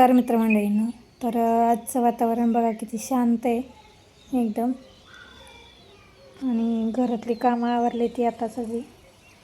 नमस्कार मित्रमंडळींनो. तर आजचं वातावरण बघा किती शांत आहे. एकदम. आणि घरातली कामं आवरली ती आता सगळी.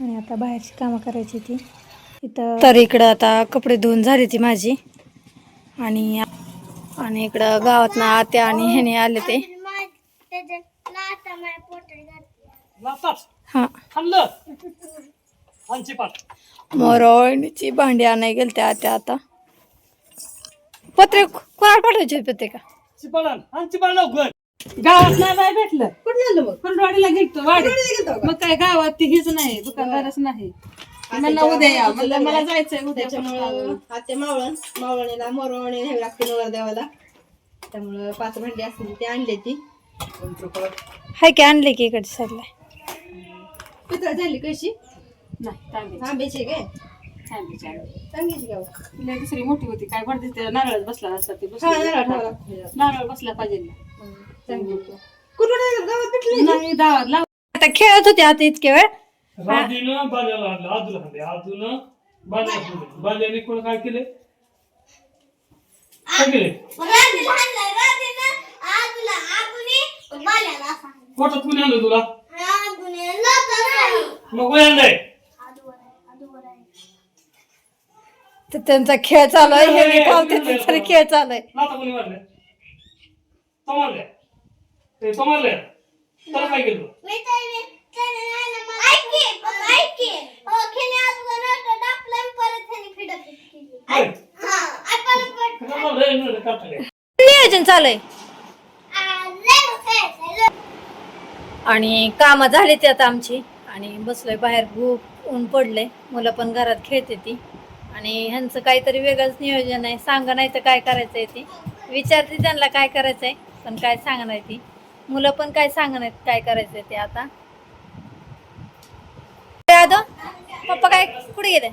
आणि आता बाहेरची कामं करायची ती. इथं तर इकडं आता कपडे धुवून झाली ती माझी. आणि आणि इकडं गावात ना आत्या आणि ह्याने आले ते. हां. मोरवणीची भांडी आणाय गेल त्या आत्या आता. पत्रे कोणाला पाठवायची होती पत्रिका? लवकर गावात नाही बाय भेटलं. कुठं मग? कुंडवाडीला गेलतो वाडी मग काय गावात ती हीच नाही दुकानदारच नाही. म्हणलं उद्या या म्हणलं मला जायचंय उद्या. त्याच्यामुळं आत्या मावळण मावळणीला मोरवणी न्यावी लागते नवर देवाला. त्यामुळं पाच भांडी असतील ती आणली ती. हाय की आणले की इकडे सरलाय पितळ झाली कशी? नाही तांबे आंब्याची काय? चांगलीची गाव. तिला दुसरी मोठी होती. काय पडते ते नारळात बसला असतात ते. हा बसले. नारळ बसला पाहिजे ना. चांगली. कुठं नाही गावात भेटली नाही दावात लाव. आता खेळत होते आता इतके वेळ. राधीनं बाल्याला बाल्याने कोण काय केले काय केले पोटात कुणी आणलं तुला? मग आणलंय? तर त्यांचा खेळ चालू आहे हे मी खावते ते तरी खेळ चालू आहे. लाता कोणी मारले तो ते तो मारले. त्याला काय केलं. नियोजन चालू आहे? आणि कामं झाली ती आता आमची. आणि बसलोय बाहेर खूप ऊन पडलंय. मुलं पण घरात खेळते ती. आणि ह्यांचं काहीतरी वेगळंच नियोजन आहे. सांगा नाही तर काय करायचं आहे ते. विचारते त्यांना काय करायचं आहे पण काय सांगा नाही ती. मुलं पण काय सांगा नाहीत काय करायचं आहे ते आता. यादव पप्पा काय कुठे गेले?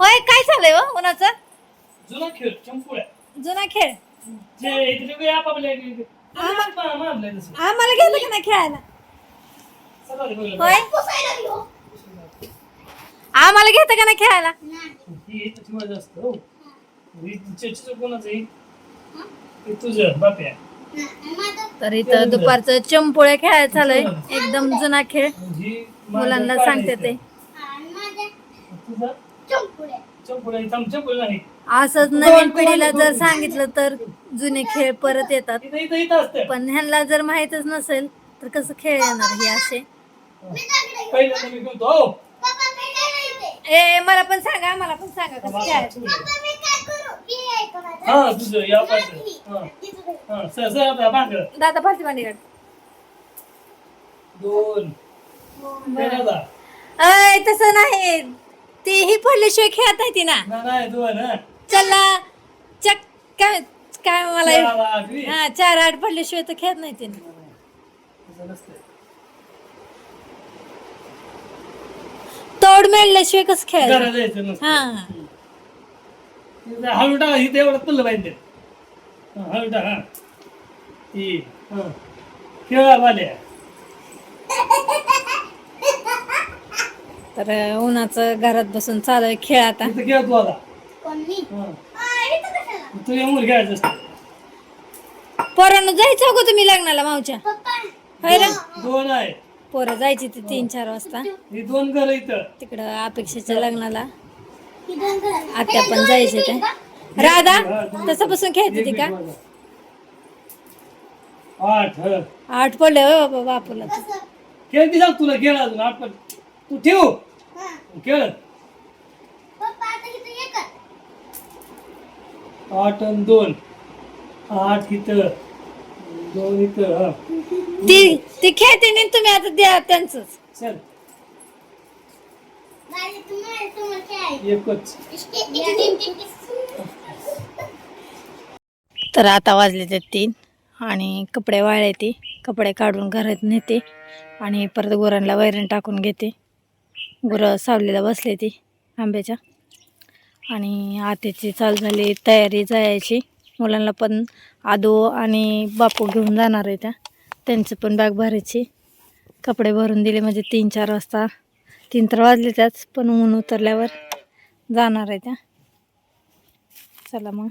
होय काय चाललंय हो उन्हाचं? जुना खेळ चंपुळ्या जुना खेळ. आम्हाला गेलं की नाही खेळायला. होय? आम्हाला घेतं का नाही खेळायला? ही इथं ठेवायचं असतं हो. ही चेचीचं कोणाचं आहे? हे? तुझं बाप्या. तर इथं दुपारचं चंपोळ्या खेळायला चालूय एकदम जुना खेळ. ही मुलांना सांगते ते. तुझं? चंपुळ्या. इथं चंपुळ्या नाही. असंच नवीन पिढीला जर सांगितलं तर जुने खेळ परत येतात. इथं इथं इथं असतं. पण ह्यांना जर माहीतच नसेल तर कसं खेळ येणार हे असे? पहिल्यांदा मी म्हणतो हो. ए मला पण सांगा मला पण सांगा कसं खेळायचं हा तुझं या पाहिजे हा. हा सर सर आता भांड दादा दोन. ते अय तसं नाही. ते ही पडल्याशिवाय खेळत नाही ती ना. ना नाही दोन हा. चला चक काय काय मला आठवी. हा चार आठ पडल्याशिवाय तर खेळत नाही तसं नसतं. तोड मेळल्याशिवाय कसं जायचं नसतं. हा. हळू टाका एवढं पडलं पाहिजे. हा, हळू टाका ही हा. खेळा बाल्या तर उन्हाचं घरात बसून चालू आहे खेळ आता. इथं खेळ तू आता. हा. तुझ्या मुली खेळायचं असतं पोरांना जायचं हो का तुम्ही लग्नाला मावच्या. होय रे दोन आहे. पोरं जायची ते तीन चार वाजता. ही दोन घर इथं. तिकडं अपेक्षेच्या लग्नाला. आत्या पण जायचे ते राधा तसं बसून खेळते ती का? आठ ह. आठ पडले हो बाबा बापूला तर. खेळ ती सांग तुला? खेळ अजून आठ पण तू ठेव. खेळ. आठ आणि दोन. आठ इथं. दोन इथं हा. ती ती खेळते नाही तुम्ही आता द्या त्यांच चल. एकच. तर आता वाजले ते तीन आणि कपडे वाळले ते कपडे काढून घरात नेते आणि परत गुरांना वैरण टाकून घेते. गुरं सावलीला बसले ती आंब्याच्या. आणि आतेची चालू झाली तयारी जायची. मुलांना पण आदो आणि बापू घेऊन जाणार आहे त्या. त्यांचं पण बॅग भरायची. कपडे भरून दिले म्हणजे तीन चार वाजता. तीन तर वाजले त्याच पण ऊन उतरल्यावर जाणार आहे त्या. चला मग.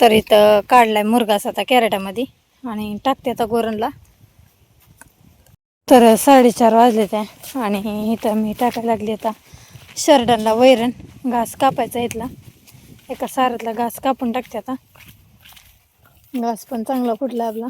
तर इथं काढलाय मुरगास आता कॅरेटामध्ये आणि टाकते आता गोरणला तर साडेचार वाजले त्या आणि इथं मी टाकायला लागली आता शर्टनला वैरण. घास कापायचा इथला. एका सारातला घास कापून टाकते आता. घास पण चांगला फुटला आपला.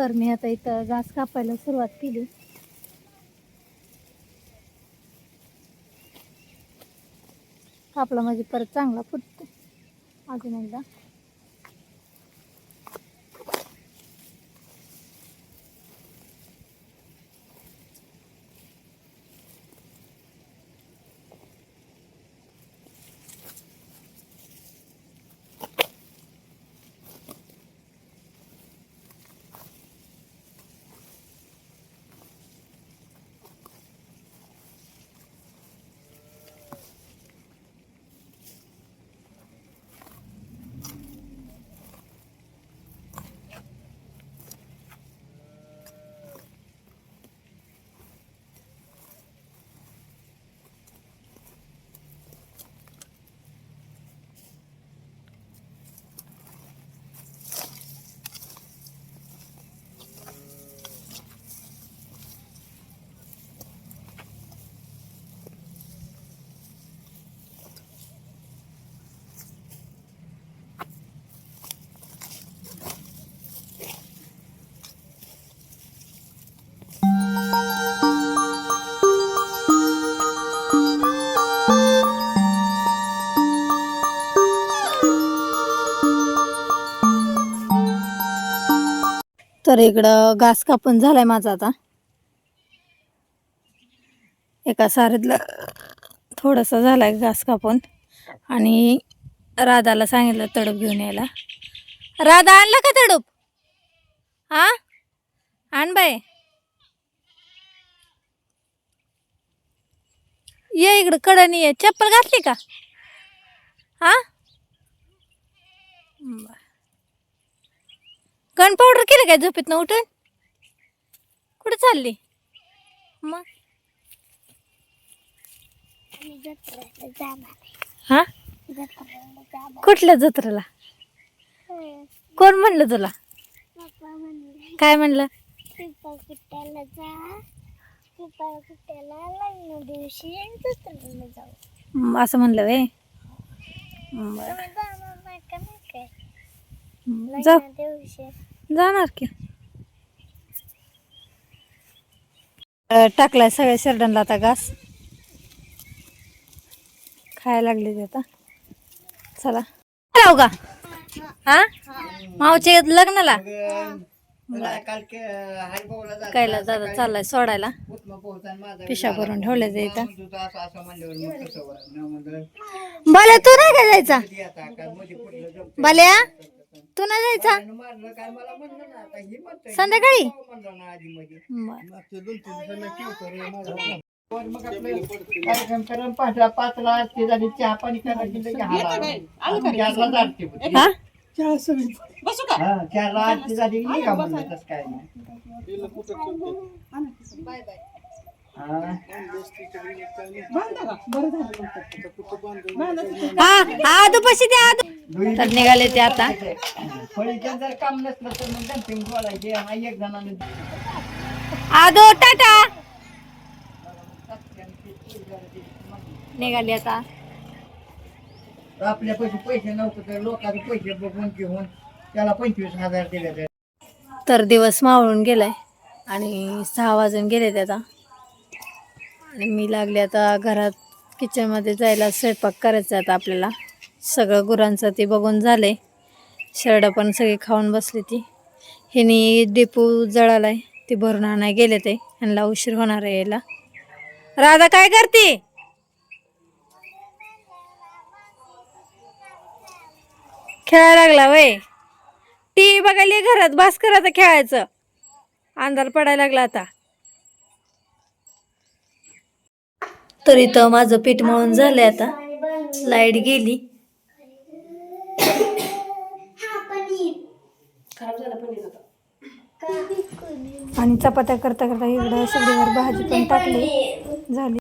तर मी आता इथं घास कापायला सुरुवात केली. कापला म्हणजे परत चांगला फुटतो. अजून एकदा. तर इकडं घास कापून झालाय माझा आता. एका सारीतलं थोडंसं झालाय घास कापून. आणि राधाला सांगितलं तडप घेऊन यायला. राधा आणला का तडप? हा? आण बाय ये इकडं कडनी ये. चप्पल घातली का? हा? गन पावडर केलं काय झोपेत ना उठून? कुठं चालली? मग? हा? कुठल्या जत्रेला? कोण म्हणलं तुला? काय म्हणलं? जाऊ. असं म्हणलं वे जाणार जाणार की. टाकलाय सगळ्या शर्टनला आता घास. खायला लागले ते आता. चला. राहू का? हा? मावचे लग्नाला? कायला दादा चाललाय सोडायला? पिशा भरून ठेवल्याचं इथं. बाल्या तू नाही का जायचा? बाल्या? तू नाही जायचा? संध्याकाळी? बरं. कार्यक्रम करून पाचला पाचला आरती झाली चहा पाणी करायची लगे हाला. चारलाच आरती होती. हा बसू का? हा, चारला आरती झाली की? निघा म्हणलं तसं काय नाही. दुई- तर निघाले ते आता. जर काम नसलं तर मग डम्पिंग बोलायचे हा एक जणाने. आदू टाटा. निघाली आता. आपल्या पैसे पैसे नव्हते तर लोकांचे पैसे बघून घेऊन त्याला पंचवीस हजार दिले तर दिवस मावळून गेलाय आणि सहा वाजून गेले ते आता. आणि मी लागले आता घरात किचनमध्ये जायला स्वयंपाक करायचा आता आपल्याला. सगळं गुरांचं ते बघून झालं आहे शरडं पण सगळी खाऊन बसली ती. ह्यानी डेपू जळालाय ती भरून आणाय गेले ते. ह्यांना उशीर होणार आहे यायला. राधा काय करते? खेळायला लागला वय. टी व्ही बघायला घरात? भास्कर आता खेळायचं. अंधार पडायला लागला आता. तर इथं माझं पीठ मळून झालंय आता. लाइट गेली. आणि चपात्या करता करता इकडं सगळीवर भाजी पण टाकली. झाली.